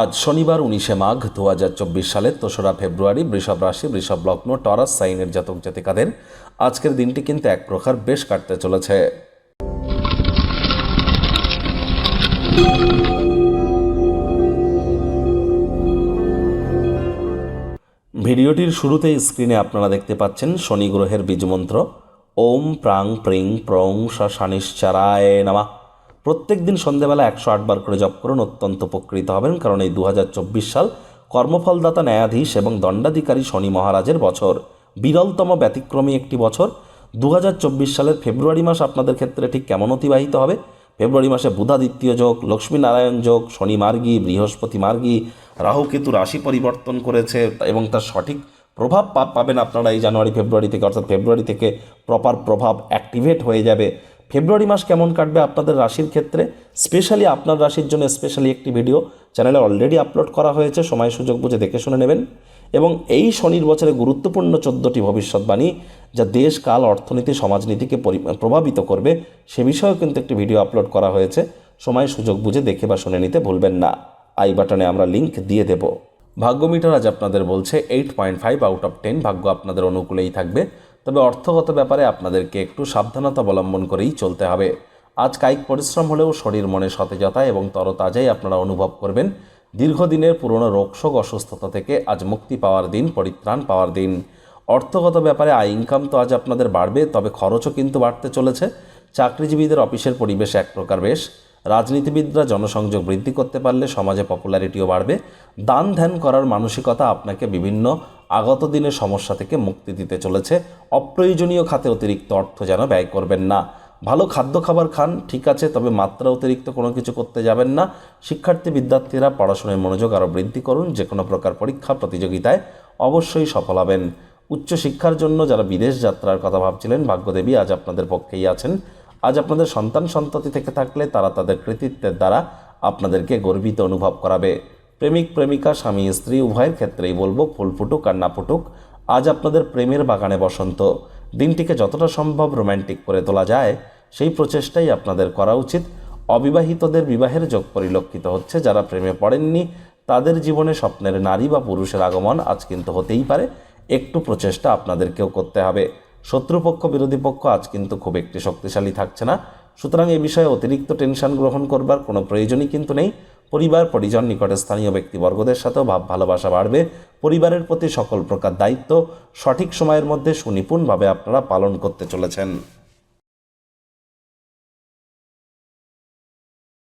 আজ শনিবার উনিশে মাঘ দু হাজার চব্বিশ সালের দোসরা ফেব্রুয়ারি বৃষভ রাশি, বৃষভ লগ্ন, টরাস, সাইনের জাতক জাতিকাদের আজকের দিনটি কিন্তু এক প্রকার বেশ কাটতে চলেছে। ভিডিওটির শুরুতে স্ক্রিনে আপনারা দেখতে পাচ্ছেন শনি গ্রহের বীজমন্ত্র। ওম প্রাং প্রিং প্রং শানিশ্চারায় নামা। প্রত্যেক দিন সন্ধেবেলা একশো আটবার করে জপ করুন, অত্যন্ত উপকৃত হবেন। কারণ এই দু হাজার চব্বিশ সাল কর্মফলদাতা, ন্যায়াধীশ এবং দণ্ডাধিকারী শনি মহারাজের বছর। বিরলতম ব্যতিক্রমী একটি বছর। দু হাজার চব্বিশ সালের ফেব্রুয়ারি মাস আপনাদের ক্ষেত্রে ঠিক কেমন অতিবাহিত হবে? ফেব্রুয়ারি মাসে বুধাদিত্য যোগ, লক্ষ্মীনারায়ণ যোগ, শনি মার্গী, বৃহস্পতি মার্গী রাহুকেতু রাশি পরিবর্তন করেছে এবং তার সঠিক প্রভাব পাবেন আপনারা এই জানুয়ারি, ফেব্রুয়ারি থেকে, অর্থাৎ ফেব্রুয়ারি থেকে প্রপার প্রভাব অ্যাক্টিভেট হয়ে যাবে। ফেব্রুয়ারি মাস কেমন কাটবে আপনাদের রাশির ক্ষেত্রে? স্পেশালি আপনার রাশির জন্য স্পেশালি একটি ভিডিও চ্যানেলে অলরেডি আপলোড করা হয়েছে, সময় সুযোগ বুঝে দেখে শুনে নেবেন। এবং এই শনির বছরে গুরুত্বপূর্ণ চোদ্দোটি ভবিষ্যৎবাণী, যা দেশ, কাল, অর্থনীতি, সমাজনীতিকে পরি- প্রভাবিত করবে, সে বিষয়েও কিন্তু একটি ভিডিও আপলোড করা হয়েছে। সময় সুযোগ বুঝে দেখে বা শুনে নিতে ভুলবেন না। আই বাটনে আমরা লিংক দিয়ে দেব। ভাগ্য মিটার আজ আপনাদের বলছে eight point five out of ten ভাগ্য আপনাদের অনুকূলেই থাকবে। তবে অর্থগত ব্যাপারে আপনাদেরকে একটু সাবধানতা অবলম্বন করেই চলতে হবে। আজ কায়িক পরিশ্রম হলেও শরীর মনে সতেজতা এবং তরতাজাই আপনারা অনুভব করবেন। দীর্ঘদিনের পুরনো রোগশোক অসুস্থতা থেকে আজ মুক্তি পাওয়ার দিন, পরিত্রাণ পাওয়ার দিন। অর্থগত ব্যাপারে আয় ইনকাম তো আজ আপনাদের বাড়বে, তবে খরচও কিন্তু বাড়তে চলেছে। চাকরিজীবীদের অফিসের পরিবেশ এক প্রকার বেশ। রাজনীতিবিদরা জনসংযোগ বৃদ্ধি করতে পারলে সমাজে পপুলারিটিও বাড়বে। দান ধ্যান করার মানসিকতা আপনাকে বিভিন্ন আগত দিনের সমস্যা থেকে মুক্তি দিতে চলেছে। অপ্রয়োজনীয় খাতে অতিরিক্ত অর্থ যেন ব্যয় করবেন না। ভালো খাদ্য খাবার খান, ঠিক আছে, তবে মাত্রা অতিরিক্ত কোনো কিছু করতে যাবেন না। শিক্ষার্থী, বিদ্যার্থীরা পড়াশোনায় মনোযোগ আরও বৃদ্ধি করুন যে কোনো প্রকার পরীক্ষা, প্রতিযোগিতায় অবশ্যই সফল হবেন। উচ্চশিক্ষার জন্য যারা বিদেশ যাত্রার কথা ভাবছিলেন, ভাগ্যদেবী আজ আপনাদের পক্ষেই আছেন। আজ আপনাদের সন্তান সন্ততি থেকে থাকলে তারা তাদের কৃতিত্বের দ্বারা আপনাদেরকে গর্বিত অনুভব করাবে। প্রেমিক, প্রেমিকা, স্বামী, স্ত্রী, উভয়ের ক্ষেত্রেই বলব, ফুল ফুটুক আর না ফুটুক, আজ আপনাদের প্রেমের বাগানে বসন্ত। দিনটিকে যতটা সম্ভব রোম্যান্টিক করে তোলা যায়, সেই প্রচেষ্টাই আপনাদের করা উচিত। অবিবাহিতদের বিবাহের যোগ পরিলক্ষিত হচ্ছে, যারা প্রেমে পড়েননি, তাদের জীবনে স্বপ্নের নারী বা পুরুষের আগমন আজ কিন্তু হতেই পারে, একটু প্রচেষ্টা আপনাদেরকেও করতে হবে। শত্রুপক্ষ, বিরোধী পক্ষ আজ কিন্তু খুব একটি শক্তিশালী থাকছে না। সুতরাং এ বিষয়ে অতিরিক্ত টেনশন গ্রহণ করবার কোনো প্রয়োজনই কিন্তু নেই। পরিবার, পরিজন নিকটে স্থানীয় ব্যক্তিবর্গদের সাথেও ভাব ভালোবাসা বাড়বে। পরিবারের প্রতি সকল প্রকার দায়িত্ব সঠিক সময়ের মধ্যে সুনিপুণভাবে আপনারা পালন করতে চলেছেন।